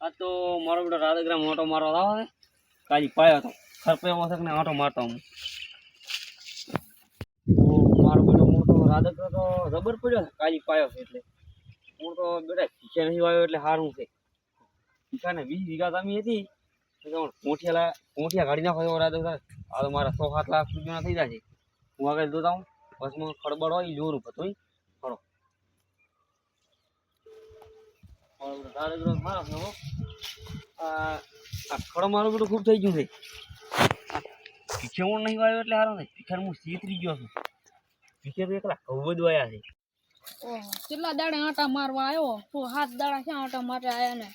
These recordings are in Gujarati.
આ તો મારો બેટો રાધેગ્રામ ઓટો મારવા આવે ને કાલી પાયો હતો. ખરપે મોસક ને ઓટો મારતો હું. મારો બેટો મોટો રાધેગ્રો તો જબર પડ્યો ને કાલી પાયો છે એટલે. હું તો બેટા ખીચે નહીં વાયો એટલે સારું છે. ખીચાને વીસ વીઘા જમી હતી. લા કોઠિયા કાઢી નાખો એવો રાધેગ્રો આ તો મારા સો સાત લાખ રૂપિયાના થઈ જાય હું આગળ જોતા હું બસમાં ખડબડ હોય, જોરું હતું ખડો મારો બેટો રાધેગ્રો મારો છે હો આ આ ખડો મારું મારવા આવ્યો? તો હાથ દાડા ક્યાં માટે આયા ને?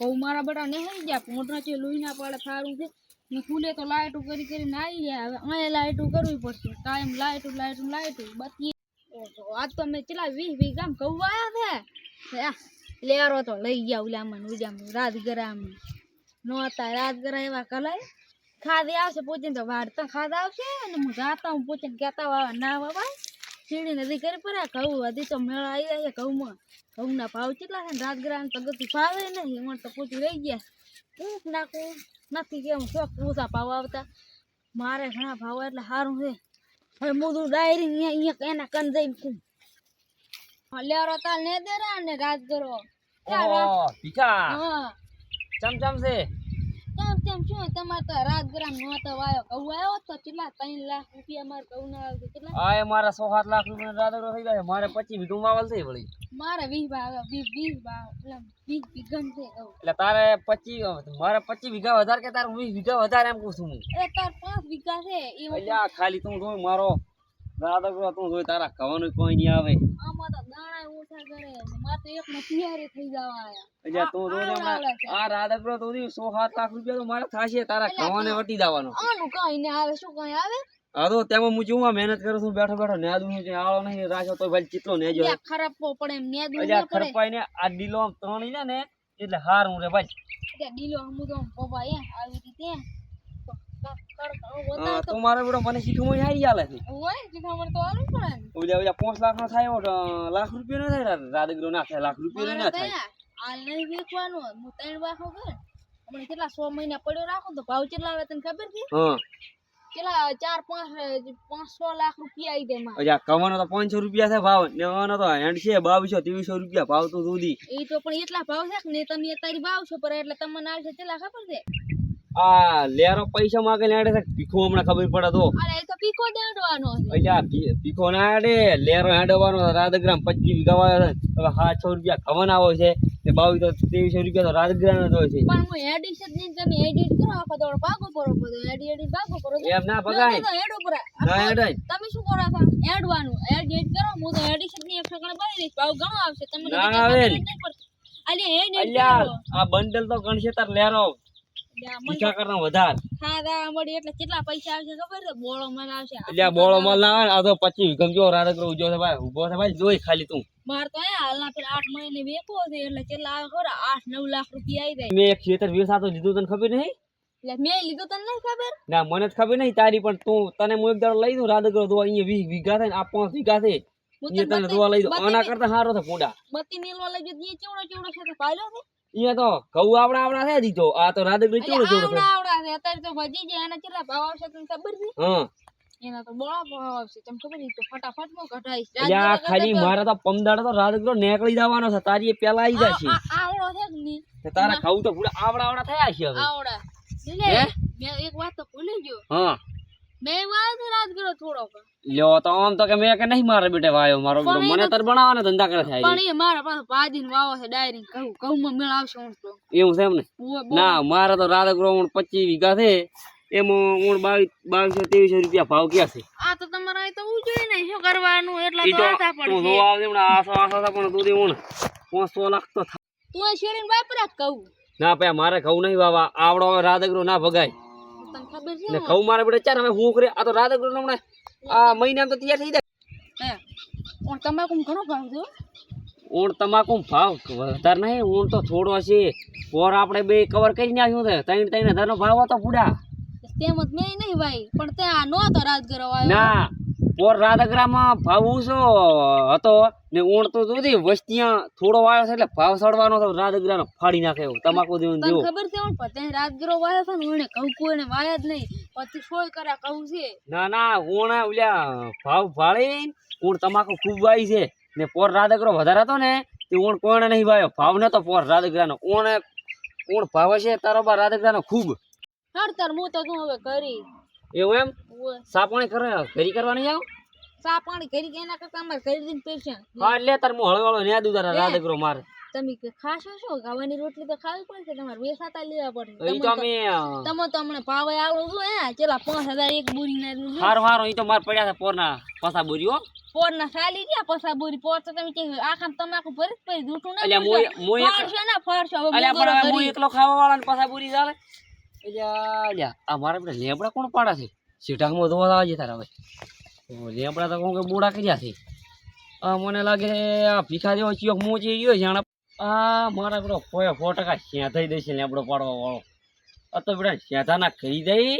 બહુ મારા બેટા ને હઈ ગયા. મોઢા છે લોહી પાડે સારું છે. ને ખુલે તો લાઈટું કરી કરીને આવી ગયા. હવે અહીંયા લાઈટું કરવી પડશે. કાયમ લાઈટ, લાઈટું લાઈટું. બાકી આજ તો મેં કેટલા વીસ વીઘામ ઘઉં આવ્યા છે. લેરો તો લઈ ગયા ઉલામાં રાજગરામ. નો હતા રાજગરા એવા કલાય. ખાધી આવશે પૂછીને તો વાર્તા ખાધા આવશે અને હું જાતા હું પૂછીને કહેતા વાવા ના વાવા સીડી નદી કરી પડે ઘઉં હજી તો મેળા આવી જાય છે ઘઉંમાં. ઘઉંના ભાવ કેટલા છે ને રાજગરામ તો ગતિ ફાવે નહીં. એમાં તો પૂછી રહી ગયા. ઊંઘ નાખું. નથી કેવું શોખ ઓછા ભાવ આવતા. મારે ઘણા ભાવ એટલે સારું છે. હવે મોદું ડાયરી અહીંયા અહીંયા એના કન જઈને લેરો તાલ ને દે ને ને રાજગરો ઓહો પીછા હા. ચમ ચમ છે? શું? તમાર તો રાજગરામ નહોતો વાયો. ઘઉં આવ્યો તો કેટલા? ત્રણ લાખ રૂપિયા માર કહું ના આવ્યો કેટલા? આ મારા સો સાત લાખ રૂપિયા રાધેગ્રો થઈ જાય મારે પચીસ વીઘું માવલ છે વળી. મારે વીસ ભાગ વીસ વીસ ભાગ એટલે વીસ વીઘન છે એટલે તારે પચીસ મારે પચીસ વીઘા વધારે કે તારે વીસ વીઘા વધારે એમ કહું છું હું? એ તાર પાંચ વીઘા છે. એ ખાલી તું જોઈ મારો રાધેગ્રો તું જોઈ તારા કવાનું કોઈ નહીં આવે. મહેનત કરું છું બેઠો બેઠો નેદું છું આળો નહીં રાખ્યો તો ભાઈ ચિત્રો નેજો ખરાબ પડે એમ નેદું ખરપાઈ ને આ ડીલો ત્રણી ને એટલે હારું રે ભાઈ. ડીલો હમું તો પપ્પા એ આવી રીતે ક- કડક હા, વધારે તો મને શીખવું હારી આલે છે. ઓલા ઓલા પાંચ લાખ નો. થાય લાખ રૂપિયા નો થાય રાધેગ્રો ના થાય લાખ રૂપિયા ના થાય. આલે વેચવાનું હું ત્રણ વાખો કર. હમણાં કેટલા સો મહિના પડ્યો રાખો તો ભાવ કેટલા આવે તને ખબર છે? હા. કેટલા ચાર પાંચ પાંચસો લાખ રૂપિયા આવી જાય મારે. કવાનો તો પાંચસો રૂપિયા છે ભાવ ને તો હેન્ડ છે બાવીસો ત્રેવીસો રૂપિયા ભાવ તો સુધી. એ તો પણ એટલા ભાવ છે કે ને તમે અત્યારે ભાવ છો પર એટલે તમને આવશે કેટલા ખબર છે? આ લેરો પૈસા માગે ને આડે પીખો હમણાં ખબર પડે તો. અરે એ તો દાંડવાનો ભીખો ના આડે. લેરો હેડવાનો રાધગ્રામ પચીસ વીઘા વાળો હવે સાતસો રૂપિયા ખવાના આવે છે. ને બાવીસ તો રૂપિયા તો રાધગ્રામ જ હોય છે. પણ હું એડિશનની તમે એડિટ કરો. આખો દોડ ભાગો બધો. કરો એમ ના ભગાય. તો એડ ઉપર ના હેડાય તમે શું કરો છો? એડવાનું એડિટ કરો. હું તો એડિશનની એક દઈશ. ભાવ ઘણો આવશે. તમને ના આવે. અલ્યા આ બંડલ તો ગણશે તાર લેરો. અલ્યા કરતા વધારે. હા દા અમડી એટલે કેટલા પૈસા આવશે ખબર છે? બોળો માલ આવશે. એટલે આ બોળો માલ ના આ તો પચીસ વીઘા જો રો ઉજો છે ભાઈ ઊભો છે ભાઈ જોઈ ખાલી તું. માર તો અહીંયા હાલના પેલા 8 મહિને વેચવો છે એટલે કેટલા આવે ખબર? આઠ નવ લાખ રૂપિયા આવી જાય. મેં એક ખેતર વેસાતો લીધું તને ખબર નહીં? એટલે મેં લીધું તને નહીં ખબર? ના મને જ ખબર નહીં તારી પણ તું તને હું એક દાડો લઈ દઉં રાધગ્રો દો અહીંયા વીસ વીઘા થાય ને આ પાંચ વીઘા છે તને દોવા લઈ દઉં. આના કરતા સારો છે બત્તી નીલવા લઈ છે તો પાડ્યો છે. અહીંયા તો ઘઉં આવડા આવડા છે દીધો. આ તો રાધે કેવડો છે આવડા આવડા છે. અત્યારે તો વધી જાય એના કેટલા ભાવ આવશે તને ખબર છે? હા. એના તો બળા ભાવ આવશે. તમને ખબર છે? તો ફટાફટમાં કઢાઈશ એટલે ખાલી મારા તો પમદાડો તો રાધગ્રો નીકળી જવાનો છે. તારી પેલા આવી આવડો છે કે નહીં? તારા ઘઉં તો પૂરા આવડા આવડા થયા છે હવે. આવડા. હે? એક વાત તો ભૂલી ગયો. હા. મેં વાત રાત કર્યો થોડોક. લ્યો તો આમ તો કે મેં કે નહીં મારે બેટે વાયો મારો બેટો મને તાર બનાવવાના ધંધા કરે થાય પણ એ મારા પાસે ભાજી વાવો છે ડાયરી કહું કહું માં મેળ આવશે હું તો. એવું છે એમ ને? ના મારે તો રાધગ્રો ઊણ પચીસ વીઘા છે. એમાં ઊંડ બાવીસ બાવીસો ત્રેવીસો રૂપિયા ભાવ ક્યાં છે? આ તો તમારે અહીં તો હું જોઈએ શું કરવાનું? એટલા તો તો આશા તું જોવા આવજે હમણાં આસો આસો પણ ઊણ પાંચસો લાખ તો થાય. તું એ વાપરા કહું ના ભાઈ મારે કહું નહીં વાવા આવડો રાધગ્રો ના ભગાય. ને ઘઉં મારા બેટા ચાર હવે હું કરે આ તો રાધગ્રો હમણાં આ મહિના તો તૈયાર થઈ જાય. હે તમાકુ ઘણો ભાવ હો. ઊણ તમાકુ ભાવ વધારે નહીં ઊણ તો થોડો છે પોર આપણે બે કવર કરી આવ્યું છે ત્રણ ત્રણ હજારનો ભાવ હતો પૂડા તેમ જ મેં નહીં ભાઈ પણ ત્યાં નો તો રાત આવ્યો. ના પોર રાધગરામાં ભાવ શું હતો. ને ઊણ તો જોતી વસ્તીયા થોડો વાયો છે એટલે ભાવ સડવાનો તો રાધગરાનો ફાડી નાખે એવું તમાકુ દેવું તને ખબર છે હું પતે રાજગરો વાયો છે ને ઊણે કહું કોઈને વાયા જ નહીં. પછી સોય કરે કહું છે. ના ના ઊણે ઓલ્યા ભાવ ભાળી ઊણ તમાકુ ખૂબ વાય છે. ને પોર રાધગરો વધારે હતો ને તે ઊણ કોણે નહીં વાયો? ભાવ નતો પોર રાધગરાનો ઊણે ઊણ ભાવ છે તારો બા રાધગરાનો ખૂબ. નડતર હું તો તું હવે કરી? એવું એમ. સાપણી કરે ઘરી કરવાની આવ ચા પાણી કરી એના કરતા અમારે કરી દઈને પેશન હા એટલે તાર હું હળવાળો ન્યા દઉં તારા કરો મારે. તમે કે ખાશો શું? ગાવાની રોટલી તો ખાવી પડશે તમારે વેસાતા લેવા પડે એ તો અમે તમે તો હમણાં ભાવે આવો છો હે? ચેલા પાંચ હજાર એક બોરી ના હારું હારું એ તો માર પડ્યા છે પોરના પાસા બોરીઓ પોર ના સાલી ગયા પસા બોરી. પોર તો તમે કે આખા તમાકુ ભરી જ પડી જૂઠું ના એટલે. મોય મોય ફાડશો ના ફાડશો. હવે એટલે પણ હવે એકલો ખાવા વાળા ને પાસા બોરી ચાલે. અલ્યા આ મારા બધા લેબડા કોણ પાડા છે? સીટામાં ધોવા આવે છે તારા હવે. ઓ લેબડા તો કહું કે બોડા કર્યા છે. આ મને લાગે આ ભીખા જેવો ચિયોક મોચી ગયો છે આ મારા પેલો કોઈ સો ટકા શ્યાં થઈ દેશે લેમડો પાડવા વાળો. આ તો બેટા શ્યાધા કહી દઈ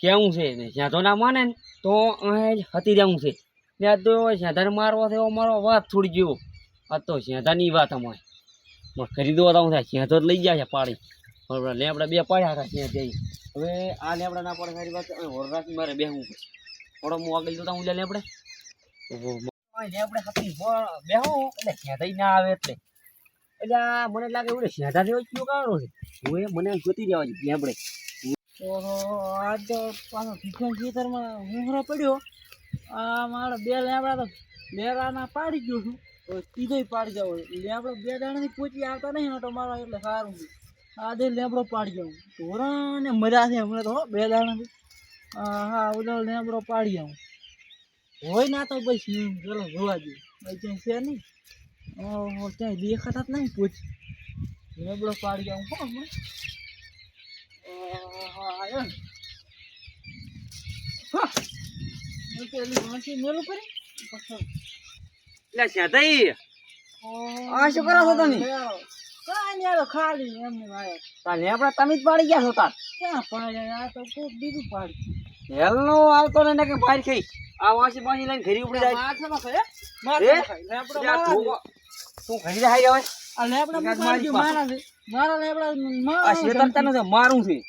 કેવું છે ને? સેંધો ના માને ને તો અહીં હતી રહેવું છે. ને આ તો શ્યાધાને મારવા થયો મારો વાત થોડી ગયો આ તો શ્યાધાની વાત અમારે. માં ખરીદો તો હું થાય સિંહ લઈ ગયા છે પાડી. પણ લેબડા બે પાડ્યા હતા જઈ હવે આ લેમડા ના પડે, સારી વાત હવે હોર રાખી મારે બેહવું પડશે. થોડો આગળ જતા હું લે આપણે લેબડે હતી બેહો. એટલે સિંહ ના આવે એટલે. એટલે આ મને લાગે એવું શેઠા જેવો કયો કારો છે. હું એ મને જોતી રહેવા જોઈએ આપણે ઓહો આજ તો પાછો ભીખન ખેતરમાં હુંહરો પડ્યો. આ મારા બે લેબડા તો લેરાના પાડી ગયો છું. તો ત્રીજો પાડી જાવ લેબડો બે દાણાથી પૂછી આવતા નહીં ને તો મારા એટલે સારું છે આજે લેબડો પાડી જાઉં ધોરણ મજા છે હમણાં તો હો, બે દાણાથી હા હા ને લેબડો પાડી આવું. હોય ના તો બસ નહીં ચલો જોવા દઈએ ભાઈ ક્યાંય છે નહીં? ક્યાંય દેખાતા જ નહીં પૂછ લેબડો પાડી આવું હો હમણાં. ને. હું વાંચી મેલું કરી પછી એટલે શેઠાઈ ઓહો, આ શું કરો છો તમે? કાંઈ ખાલી એમને વાયો. તા આપણે તમે જ પાડી ગયા છો તાર. ક્યાં પાડ્યા? આ તો કોક બીજું પાડ્યું. હેલનો આવતો ને કે બહાર ખઈ. આ વાસી બાંસી લઈને ઘરી ઉપડી જાય. માથામાં? એ? માથામાં આ. ધોકો- તું ઘરી જાય હવે. આ હું મારી. મારા છે. મારા લેબડા આ મારા શેતર તને છે મારું છે.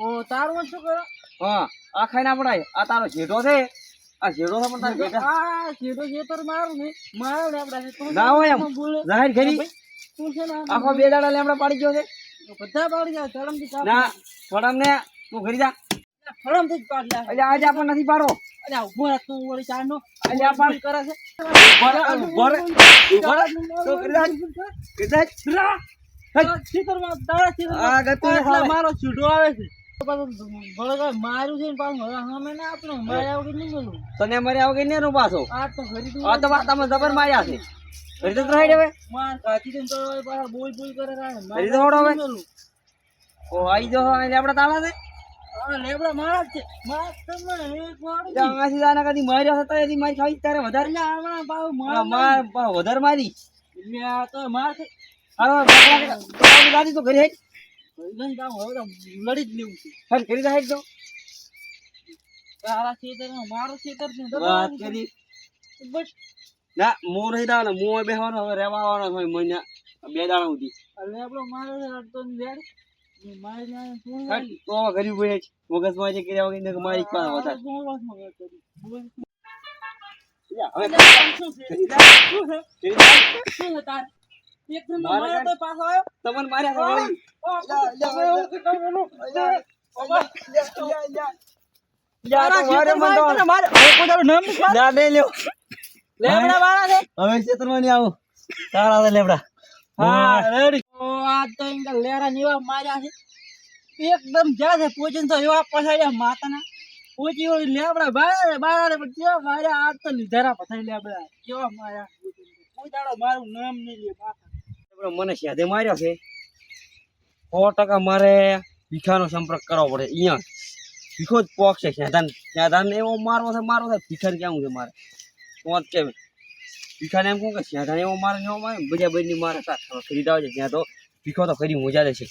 ઓ તારું શું કરો? હા આ ખાઈને આપણે આ તારો જેઠો છે. આ જેડો છે પણ તારે આ છે તો મારું છે. મારા લેબડા છે. તું ના હોય એમ. જાહેર ઘરી તું છે ને આખો બે દાડા લેમડા પાડી ગયો છે. બધા પાડી જાય ધરમથી કાપ. ના થોડામ તું ઘરી જા. ધરમથી જ પાડી જાય એટલે આજે આપણને નથી પાડો. અરે ઊભો રહે તું એટલે કરે છે. ઘરી જા. જા. આ ગતું. મારો છૂટો આવે છે. પાછું તને મર્યા વગર ને પાછો આ તો જબર માર્યા છે. ઘરી તો રાઈડ હવે. માર કાચી દઈને તો પાછા બોલ બોલ કરે રા ફરી તો હોડો હવે. ઓ આઈ જો હવે લેબડા તાળા દે હા લેબડા મારા છે. મારા તમને એક એટલે આમાંથી જાના કદી માર્યા હતા એની મારી ખાઈ તારે વધારે ના આવણા પાવ માર માર વધારે મારી. એટલે આ તો માર છે. હાલો દાદી તો ઘરે હેડ. લડી જ લેવું છે. હેડ ઘરી જા હેડ તો તારા મારું ખેતર છે. વાત કરી. બસ. ના મોં નહીં દાવાનો મોં બેહવાનો હવે રહેવા આવવાનો હોય મહિના બે દાડા સુધી અરે લેબડો મારો અડતો ને લેડ મારી ના તું મગજમાં જે કર્યા વગર મારી પાસે વધારે તમને માર્યા મન ના, લ્યો. લેબડા વાળા છે? હવે ક્ષેત્રમાં નહીં આવું. તારા હતા લેબડા. હા રેડી. ઓ આ તો ઇંગા લેરા નીવા માર્યા છે. એકદમ જ્યાં છે પોચીને તો એવા પછાડ્યા માતાના. પોચી ઓળી લેબડા બારે બારે પણ કેવા માર્યા? આ તો લીધારા પછાડી લેબડા. કેવા માર્યા? કોઈ દાડો મારું નામ નહીં લે માતા. મને શેધે માર્યો છે. સો ટકા મારે ભીખાનો સંપર્ક કરવો પડે. અહીંયા ભીખો જ પોક છે એવો મારવો છે મારવો છે ભીખાને કેવું છે મારે? જ કે ભીખાને એમ કહું કે શેધાન એવો મારે ન મારે બધા બધી મારે તાર ખરીદાવ છે, ત્યાં તો ભીખો તો ખરી, મજા દેશે